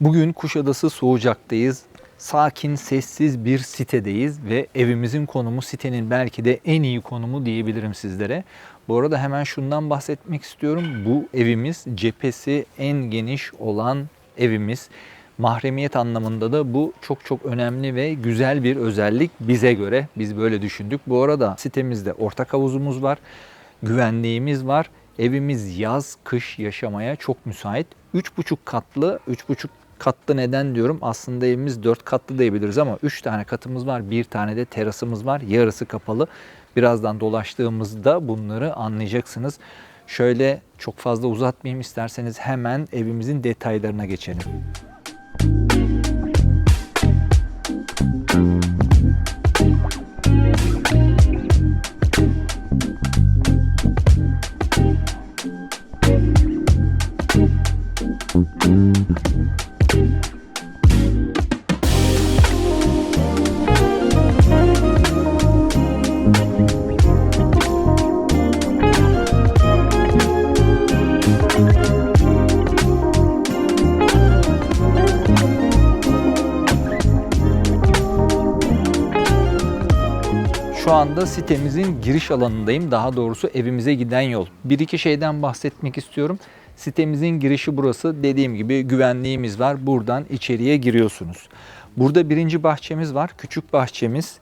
Bugün Kuşadası Soğucak'tayız. Sakin, sessiz bir sitedeyiz ve evimizin konumu sitenin belki de en iyi konumu diyebilirim sizlere. Bu arada hemen şundan bahsetmek istiyorum. Bu evimiz cephesi en geniş olan evimiz. Mahremiyet anlamında da bu çok çok önemli ve güzel bir özellik bize göre. Biz böyle düşündük. Bu arada sitemizde ortak havuzumuz var, güvenliğimiz var. Evimiz yaz, kış yaşamaya çok müsait. 3,5 katlı, 3,5 katlı neden diyorum? Aslında evimiz 4 katlı diyebiliriz ama 3 tane katımız var. Bir tane de terasımız var. Yarısı kapalı. Birazdan dolaştığımızda bunları anlayacaksınız. Şöyle çok fazla uzatmayayım isterseniz hemen evimizin detaylarına geçelim. Anda sitemizin giriş alanındayım. Daha doğrusu evimize giden yol. Bir iki şeyden bahsetmek istiyorum. Sitemizin girişi burası. Dediğim gibi güvenliğimiz var. Buradan içeriye giriyorsunuz. Burada birinci bahçemiz var. Küçük bahçemiz.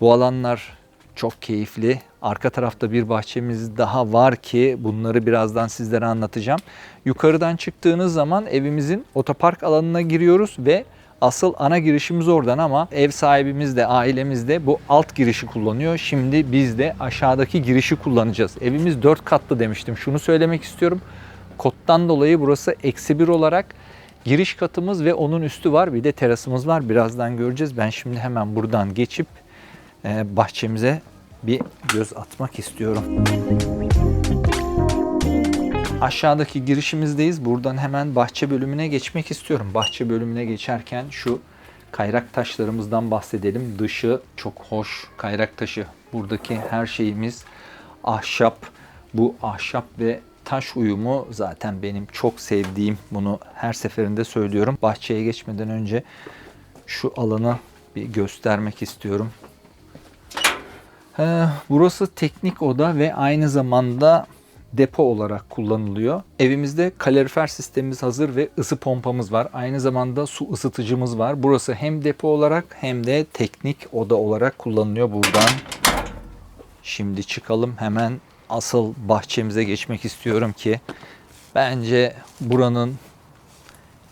Bu alanlar çok keyifli. Arka tarafta bir bahçemiz daha var ki bunları birazdan sizlere anlatacağım. Yukarıdan çıktığınız zaman evimizin otopark alanına giriyoruz ve Asıl ana girişimiz oradan ama ev sahibimiz de ailemiz de bu alt girişi kullanıyor. Şimdi biz de aşağıdaki girişi kullanacağız. Evimiz 4 katlı demiştim. Şunu söylemek istiyorum. Koddan dolayı burası eksi bir olarak giriş katımız ve onun üstü var. Bir de terasımız var. Birazdan göreceğiz. Ben şimdi hemen buradan geçip e, bahçemize bir göz atmak istiyorum. Aşağıdaki girişimizdeyiz. Buradan hemen bahçe bölümüne geçmek istiyorum. Bahçe bölümüne geçerken şu kayrak taşlarımızdan bahsedelim. Dışı çok hoş kayrak taşı. Buradaki her şeyimiz ahşap. Bu ahşap ve taş uyumu zaten benim çok sevdiğim. Bunu her seferinde söylüyorum. Bahçeye geçmeden önce şu alanı bir göstermek istiyorum. Burası teknik oda ve aynı zamanda depo olarak kullanılıyor. Evimizde kalorifer sistemimiz hazır ve ısı pompamız var. Aynı zamanda su ısıtıcımız var. Burası hem depo olarak hem de teknik oda olarak kullanılıyor buradan. Şimdi çıkalım hemen asıl bahçemize geçmek istiyorum ki bence buranın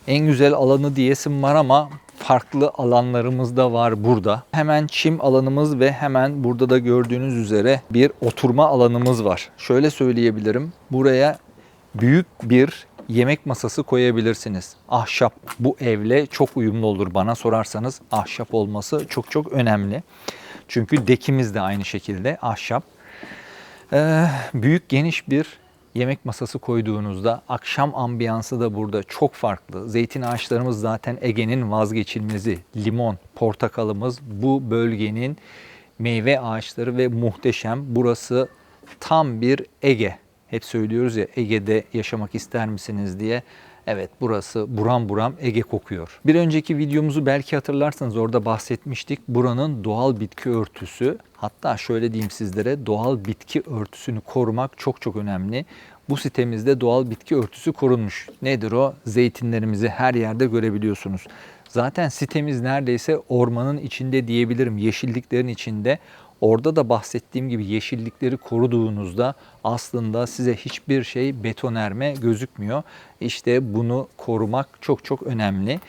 en güzel alanı diyesim var ama farklı alanlarımız da var burada. Hemen çim alanımız ve hemen burada da gördüğünüz üzere bir oturma alanımız var. Şöyle söyleyebilirim. Buraya büyük bir yemek masası koyabilirsiniz. Ahşap bu evle çok uyumlu olur bana sorarsanız. Ahşap olması çok çok önemli. Çünkü dekimiz de aynı şekilde ahşap. Ee, büyük geniş bir yemek masası koyduğunuzda akşam ambiyansı da burada çok farklı. Zeytin ağaçlarımız zaten Ege'nin vazgeçilmezi. Limon, portakalımız bu bölgenin meyve ağaçları ve muhteşem. Burası tam bir Ege. Hep söylüyoruz ya Ege'de yaşamak ister misiniz diye. Evet burası buram buram Ege kokuyor. Bir önceki videomuzu belki hatırlarsanız orada bahsetmiştik. Buranın doğal bitki örtüsü hatta şöyle diyeyim sizlere doğal bitki örtüsünü korumak çok çok önemli. Bu sitemizde doğal bitki örtüsü korunmuş. Nedir o? Zeytinlerimizi her yerde görebiliyorsunuz. Zaten sitemiz neredeyse ormanın içinde diyebilirim. Yeşilliklerin içinde. Orada da bahsettiğim gibi yeşillikleri koruduğunuzda aslında size hiçbir şey betonerme gözükmüyor. İşte bunu korumak çok çok önemli.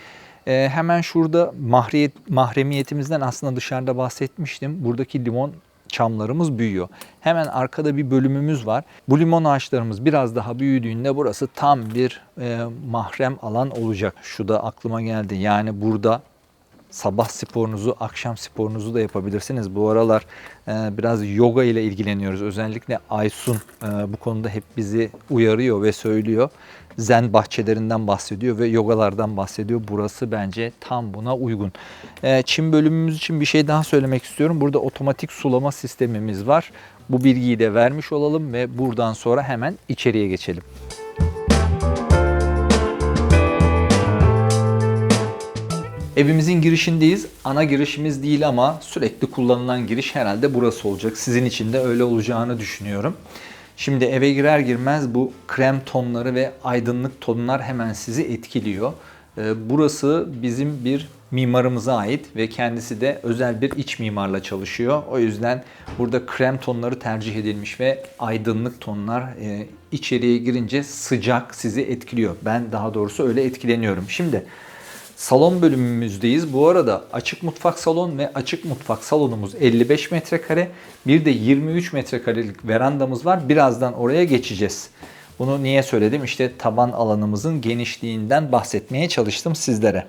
Ee, hemen şurada mahriyet, mahremiyetimizden aslında dışarıda bahsetmiştim. Buradaki limon çamlarımız büyüyor. Hemen arkada bir bölümümüz var. Bu limon ağaçlarımız biraz daha büyüdüğünde burası tam bir e, mahrem alan olacak. Şu da aklıma geldi. Yani burada sabah sporunuzu, akşam sporunuzu da yapabilirsiniz. Bu aralar e, biraz yoga ile ilgileniyoruz. Özellikle Aysun e, bu konuda hep bizi uyarıyor ve söylüyor. Zen bahçelerinden bahsediyor ve yogalardan bahsediyor. Burası bence tam buna uygun. E, çim bölümümüz için bir şey daha söylemek istiyorum. Burada otomatik sulama sistemimiz var. Bu bilgiyi de vermiş olalım ve buradan sonra hemen içeriye geçelim. Evimizin girişindeyiz. Ana girişimiz değil ama sürekli kullanılan giriş herhalde burası olacak. Sizin için de öyle olacağını düşünüyorum. Şimdi eve girer girmez bu krem tonları ve aydınlık tonlar hemen sizi etkiliyor. Ee, Burası bizim bir mimarımıza ait ve kendisi de özel bir iç mimarla çalışıyor. O yüzden burada krem tonları tercih edilmiş ve aydınlık tonlar e, içeriye girince sıcak sizi etkiliyor. Ben daha doğrusu öyle etkileniyorum. Şimdi salon bölümümüzdeyiz. Bu arada açık mutfak salon ve açık mutfak salonumuz 55 metrekare. Bir de 23 metrekarelik verandamız var. Birazdan oraya geçeceğiz. Bunu niye söyledim? İşte taban alanımızın genişliğinden bahsetmeye çalıştım sizlere.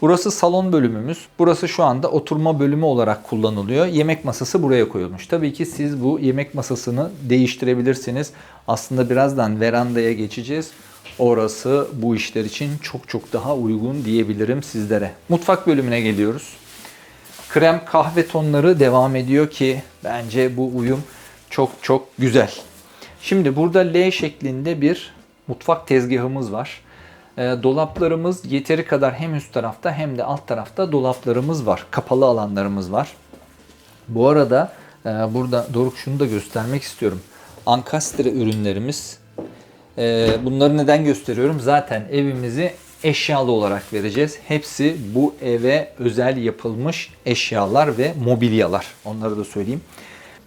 Burası salon bölümümüz. Burası şu anda oturma bölümü olarak kullanılıyor. Yemek masası buraya koyulmuş. Tabii ki siz bu yemek masasını değiştirebilirsiniz. Aslında birazdan verandaya geçeceğiz. Orası bu işler için çok çok daha uygun diyebilirim sizlere. Mutfak bölümüne geliyoruz. Krem kahve tonları devam ediyor ki bence bu uyum çok çok güzel. Şimdi burada L şeklinde bir mutfak tezgahımız var. E, dolaplarımız yeteri kadar hem üst tarafta hem de alt tarafta dolaplarımız var. Kapalı alanlarımız var. Bu arada e, burada Doruk şunu da göstermek istiyorum. Ankastre ürünlerimiz. E, bunları neden gösteriyorum? Zaten evimizi eşyalı olarak vereceğiz. Hepsi bu eve özel yapılmış eşyalar ve mobilyalar. Onları da söyleyeyim.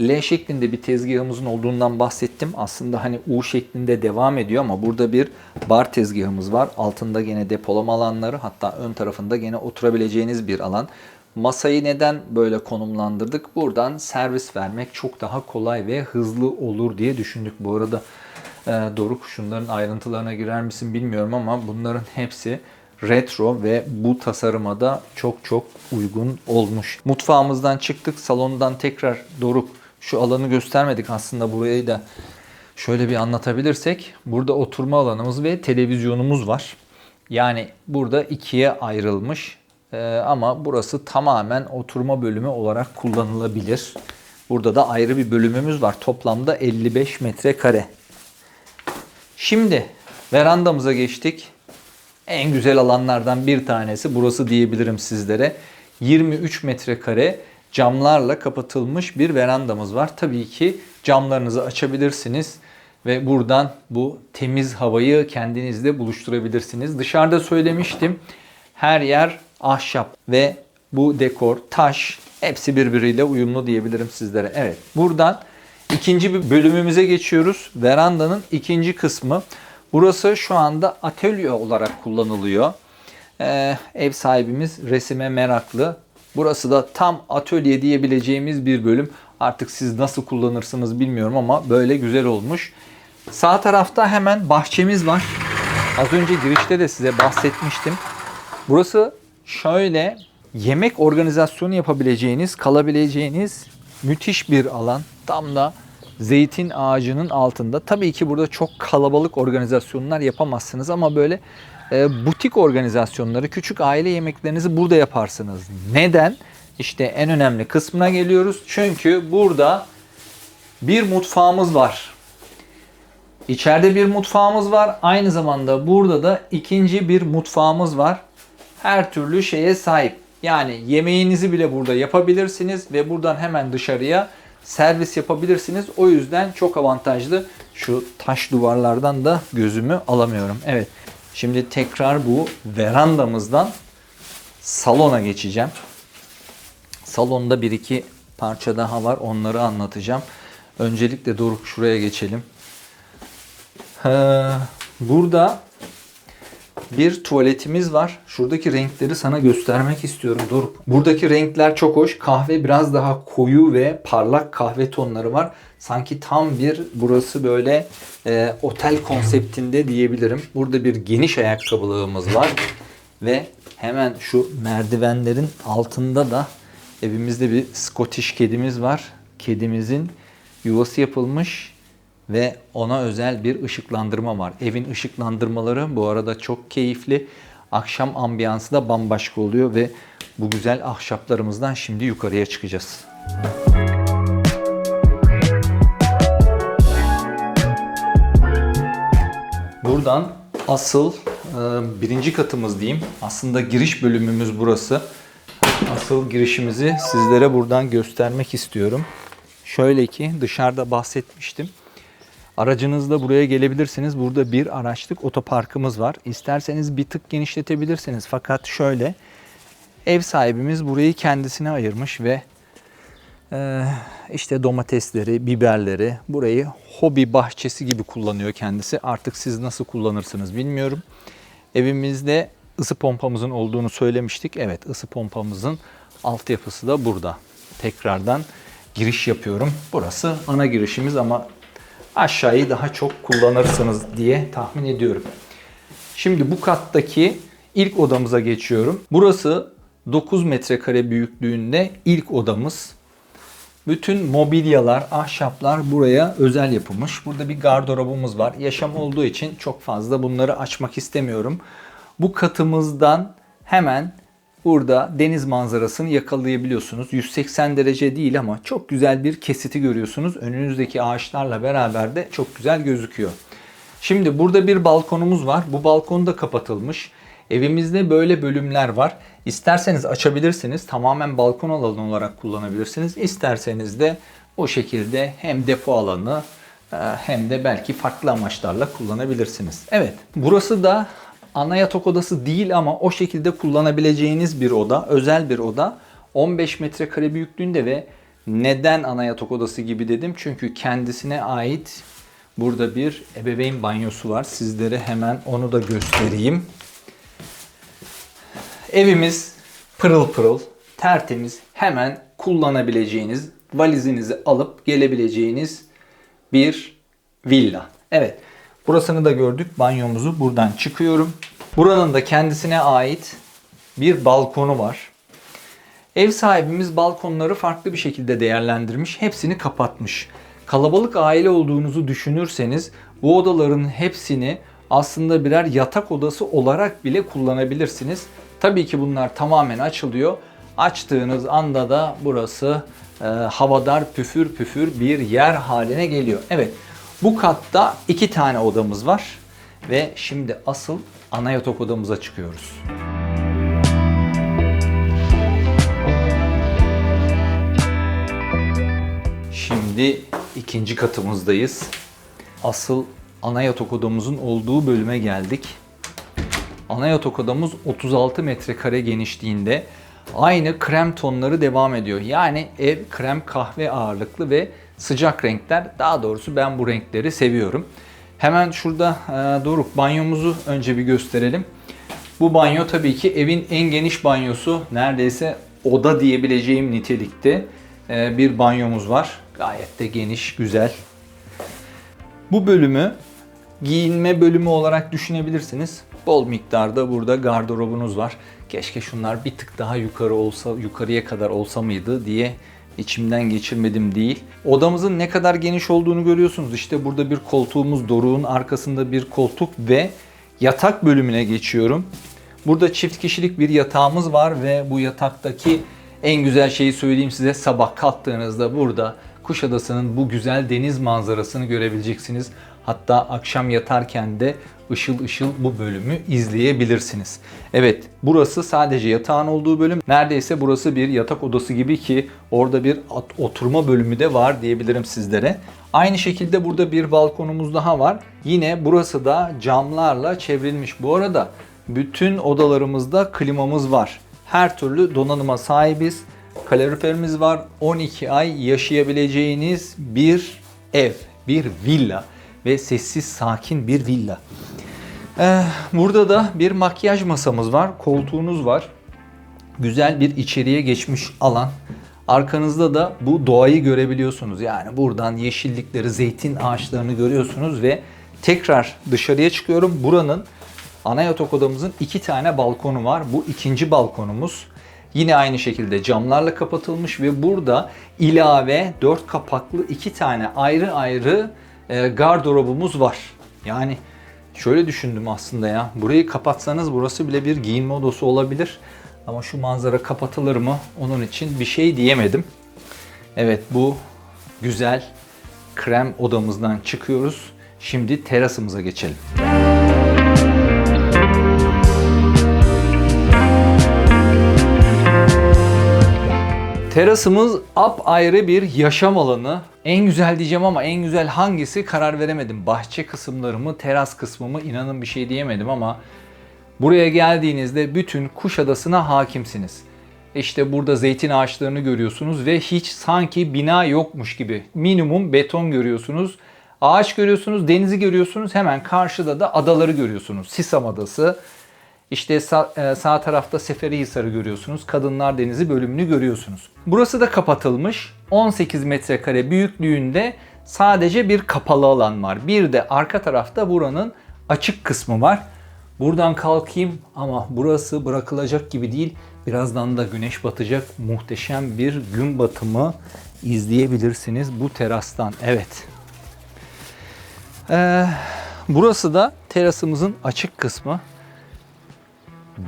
L şeklinde bir tezgahımızın olduğundan bahsettim. Aslında hani U şeklinde devam ediyor ama burada bir bar tezgahımız var. Altında gene depolama alanları hatta ön tarafında gene oturabileceğiniz bir alan. Masayı neden böyle konumlandırdık? Buradan servis vermek çok daha kolay ve hızlı olur diye düşündük. Bu arada Doruk şunların ayrıntılarına girer misin bilmiyorum ama bunların hepsi retro ve bu tasarıma da çok çok uygun olmuş. Mutfağımızdan çıktık. Salondan tekrar Doruk şu alanı göstermedik aslında burayı da şöyle bir anlatabilirsek. Burada oturma alanımız ve televizyonumuz var. Yani burada ikiye ayrılmış Ee, ama burası tamamen oturma bölümü olarak kullanılabilir. Burada da ayrı bir bölümümüz var. Toplamda 55 metrekare. Şimdi verandamıza geçtik. En güzel alanlardan bir tanesi burası diyebilirim sizlere. 23 metrekare camlarla kapatılmış bir verandamız var. Tabii ki camlarınızı açabilirsiniz ve buradan bu temiz havayı kendinizde buluşturabilirsiniz. Dışarıda söylemiştim. Her yer ahşap ve bu dekor, taş hepsi birbiriyle uyumlu diyebilirim sizlere. Evet. Buradan ikinci bir bölümümüze geçiyoruz. Verandanın ikinci kısmı. Burası şu anda atölye olarak kullanılıyor. Ee, ev sahibimiz resime meraklı. Burası da tam atölye diyebileceğimiz bir bölüm. Artık siz nasıl kullanırsınız bilmiyorum ama böyle güzel olmuş. Sağ tarafta hemen bahçemiz var. Az önce girişte de size bahsetmiştim. Burası şöyle yemek organizasyonu yapabileceğiniz, kalabileceğiniz müthiş bir alan. Tam da zeytin ağacının altında. Tabii ki burada çok kalabalık organizasyonlar yapamazsınız ama böyle e, butik organizasyonları, küçük aile yemeklerinizi burada yaparsınız. Neden? İşte en önemli kısmına geliyoruz. Çünkü burada bir mutfağımız var. İçeride bir mutfağımız var. Aynı zamanda burada da ikinci bir mutfağımız var. Her türlü şeye sahip. Yani yemeğinizi bile burada yapabilirsiniz ve buradan hemen dışarıya servis yapabilirsiniz. O yüzden çok avantajlı. Şu taş duvarlardan da gözümü alamıyorum. Evet. Şimdi tekrar bu verandamızdan salona geçeceğim. Salonda bir iki parça daha var. Onları anlatacağım. Öncelikle Doruk şuraya geçelim. Ee, Burada bir tuvaletimiz var. Şuradaki renkleri sana göstermek istiyorum Doruk. Buradaki renkler çok hoş. Kahve biraz daha koyu ve parlak kahve tonları var. Sanki tam bir burası böyle e, otel konseptinde diyebilirim. Burada bir geniş ayakkabılığımız var. Ve hemen şu merdivenlerin altında da evimizde bir Scottish kedimiz var. Kedimizin yuvası yapılmış ve ona özel bir ışıklandırma var. Evin ışıklandırmaları bu arada çok keyifli. Akşam ambiyansı da bambaşka oluyor ve bu güzel ahşaplarımızdan şimdi yukarıya çıkacağız. Buradan asıl e, birinci katımız diyeyim. Aslında giriş bölümümüz burası. Asıl girişimizi sizlere buradan göstermek istiyorum. Şöyle ki dışarıda bahsetmiştim. Aracınızla buraya gelebilirsiniz. Burada bir araçlık otoparkımız var. İsterseniz bir tık genişletebilirsiniz. Fakat şöyle ev sahibimiz burayı kendisine ayırmış ve e, işte domatesleri, biberleri burayı hobi bahçesi gibi kullanıyor kendisi. Artık siz nasıl kullanırsınız bilmiyorum. Evimizde ısı pompamızın olduğunu söylemiştik. Evet ısı pompamızın altyapısı da burada. Tekrardan giriş yapıyorum. Burası ana girişimiz ama aşağıyı daha çok kullanırsınız diye tahmin ediyorum. Şimdi bu kattaki ilk odamıza geçiyorum. Burası 9 metrekare büyüklüğünde ilk odamız. Bütün mobilyalar, ahşaplar buraya özel yapılmış. Burada bir gardırobumuz var. Yaşam olduğu için çok fazla bunları açmak istemiyorum. Bu katımızdan hemen burada deniz manzarasını yakalayabiliyorsunuz. 180 derece değil ama çok güzel bir kesiti görüyorsunuz. Önünüzdeki ağaçlarla beraber de çok güzel gözüküyor. Şimdi burada bir balkonumuz var. Bu balkon da kapatılmış. Evimizde böyle bölümler var. İsterseniz açabilirsiniz. Tamamen balkon alanı olarak kullanabilirsiniz. İsterseniz de o şekilde hem depo alanı e, hem de belki farklı amaçlarla kullanabilirsiniz. Evet, burası da ana yatak odası değil ama o şekilde kullanabileceğiniz bir oda, özel bir oda. 15 metrekare büyüklüğünde ve neden ana yatak odası gibi dedim? Çünkü kendisine ait burada bir ebeveyn banyosu var. Sizlere hemen onu da göstereyim. Evimiz pırıl pırıl, tertemiz, hemen kullanabileceğiniz, valizinizi alıp gelebileceğiniz bir villa. Evet, burasını da gördük. Banyomuzu buradan çıkıyorum. Buranın da kendisine ait bir balkonu var. Ev sahibimiz balkonları farklı bir şekilde değerlendirmiş. Hepsini kapatmış. Kalabalık aile olduğunuzu düşünürseniz bu odaların hepsini aslında birer yatak odası olarak bile kullanabilirsiniz. Tabii ki bunlar tamamen açılıyor. Açtığınız anda da burası e, havadar püfür püfür bir yer haline geliyor. Evet bu katta iki tane odamız var ve şimdi asıl ana yatak odamıza çıkıyoruz. Şimdi ikinci katımızdayız. Asıl ana yatak odamızın olduğu bölüme geldik. Ana yatak odamız 36 metrekare genişliğinde. Aynı krem tonları devam ediyor. Yani ev krem kahve ağırlıklı ve sıcak renkler. Daha doğrusu ben bu renkleri seviyorum. Hemen şurada e, Doruk banyomuzu önce bir gösterelim. Bu banyo tabii ki evin en geniş banyosu. Neredeyse oda diyebileceğim nitelikte e, bir banyomuz var. Gayet de geniş, güzel. Bu bölümü giyinme bölümü olarak düşünebilirsiniz. Bol miktarda burada gardırobunuz var. Keşke şunlar bir tık daha yukarı olsa, yukarıya kadar olsa mıydı diye içimden geçirmedim değil. Odamızın ne kadar geniş olduğunu görüyorsunuz. İşte burada bir koltuğumuz, doruğun arkasında bir koltuk ve yatak bölümüne geçiyorum. Burada çift kişilik bir yatağımız var ve bu yataktaki en güzel şeyi söyleyeyim size. Sabah kalktığınızda burada Kuşadası'nın bu güzel deniz manzarasını görebileceksiniz. Hatta akşam yatarken de ışıl ışıl bu bölümü izleyebilirsiniz. Evet burası sadece yatağın olduğu bölüm. Neredeyse burası bir yatak odası gibi ki orada bir oturma bölümü de var diyebilirim sizlere. Aynı şekilde burada bir balkonumuz daha var. Yine burası da camlarla çevrilmiş. Bu arada bütün odalarımızda klimamız var. Her türlü donanıma sahibiz. Kaloriferimiz var. 12 ay yaşayabileceğiniz bir ev, bir villa ve sessiz sakin bir villa. Ee, burada da bir makyaj masamız var, koltuğunuz var. Güzel bir içeriye geçmiş alan. Arkanızda da bu doğayı görebiliyorsunuz. Yani buradan yeşillikleri, zeytin ağaçlarını görüyorsunuz ve tekrar dışarıya çıkıyorum. Buranın ana yatak odamızın iki tane balkonu var. Bu ikinci balkonumuz. Yine aynı şekilde camlarla kapatılmış ve burada ilave dört kapaklı iki tane ayrı ayrı e, gardırobumuz var. Yani şöyle düşündüm aslında ya. Burayı kapatsanız burası bile bir giyinme odası olabilir. Ama şu manzara kapatılır mı? Onun için bir şey diyemedim. Evet bu güzel krem odamızdan çıkıyoruz. Şimdi terasımıza geçelim. Terasımız ayrı bir yaşam alanı. En güzel diyeceğim ama en güzel hangisi karar veremedim. Bahçe kısımları mı, teras kısmı mı inanın bir şey diyemedim ama buraya geldiğinizde bütün Kuşadası'na hakimsiniz. İşte burada zeytin ağaçlarını görüyorsunuz ve hiç sanki bina yokmuş gibi. Minimum beton görüyorsunuz. Ağaç görüyorsunuz, denizi görüyorsunuz. Hemen karşıda da adaları görüyorsunuz. Sisam Adası. İşte sağ, e, sağ tarafta Seferihisar'ı görüyorsunuz. Kadınlar Denizi bölümünü görüyorsunuz. Burası da kapatılmış. 18 metrekare büyüklüğünde sadece bir kapalı alan var. Bir de arka tarafta buranın açık kısmı var. Buradan kalkayım ama burası bırakılacak gibi değil. Birazdan da güneş batacak. Muhteşem bir gün batımı izleyebilirsiniz bu terastan. Evet. Ee, burası da terasımızın açık kısmı.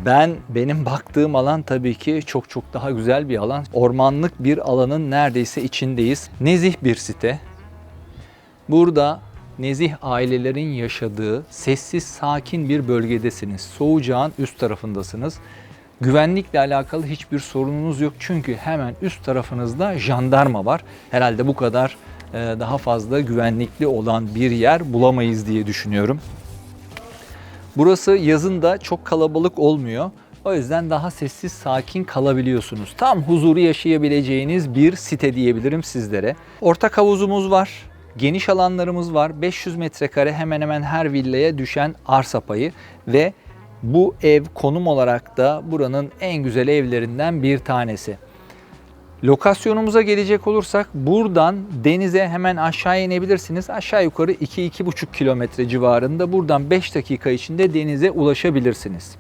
Ben benim baktığım alan tabii ki çok çok daha güzel bir alan. Ormanlık bir alanın neredeyse içindeyiz. Nezih bir site. Burada nezih ailelerin yaşadığı sessiz sakin bir bölgedesiniz. Soğucağın üst tarafındasınız. Güvenlikle alakalı hiçbir sorununuz yok çünkü hemen üst tarafınızda jandarma var. Herhalde bu kadar e, daha fazla güvenlikli olan bir yer bulamayız diye düşünüyorum. Burası yazın da çok kalabalık olmuyor. O yüzden daha sessiz, sakin kalabiliyorsunuz. Tam huzuru yaşayabileceğiniz bir site diyebilirim sizlere. Ortak havuzumuz var. Geniş alanlarımız var. 500 metrekare hemen hemen her villaya düşen arsa payı ve bu ev konum olarak da buranın en güzel evlerinden bir tanesi. Lokasyonumuza gelecek olursak buradan denize hemen aşağı inebilirsiniz. Aşağı yukarı 2-2,5 kilometre civarında buradan 5 dakika içinde denize ulaşabilirsiniz.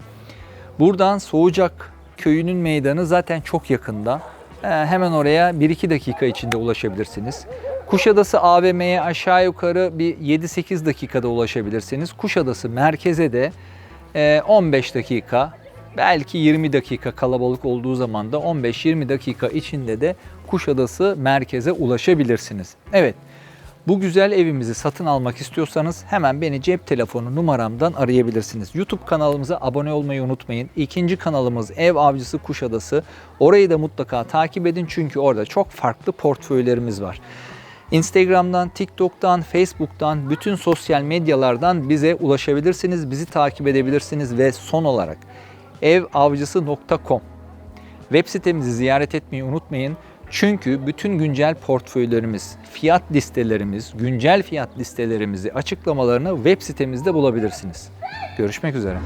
Buradan Soğucak köyünün meydanı zaten çok yakında. Ee, hemen oraya 1-2 dakika içinde ulaşabilirsiniz. Kuşadası AVM'ye aşağı yukarı bir 7-8 dakikada ulaşabilirsiniz. Kuşadası merkeze de e, 15 dakika belki 20 dakika kalabalık olduğu zaman da 15-20 dakika içinde de Kuşadası merkeze ulaşabilirsiniz. Evet. Bu güzel evimizi satın almak istiyorsanız hemen beni cep telefonu numaramdan arayabilirsiniz. YouTube kanalımıza abone olmayı unutmayın. İkinci kanalımız Ev Avcısı Kuşadası. Orayı da mutlaka takip edin çünkü orada çok farklı portföylerimiz var. Instagram'dan, TikTok'tan, Facebook'tan, bütün sosyal medyalardan bize ulaşabilirsiniz, bizi takip edebilirsiniz ve son olarak evavcısı.com web sitemizi ziyaret etmeyi unutmayın. Çünkü bütün güncel portföylerimiz, fiyat listelerimiz, güncel fiyat listelerimizi açıklamalarını web sitemizde bulabilirsiniz. Görüşmek üzere.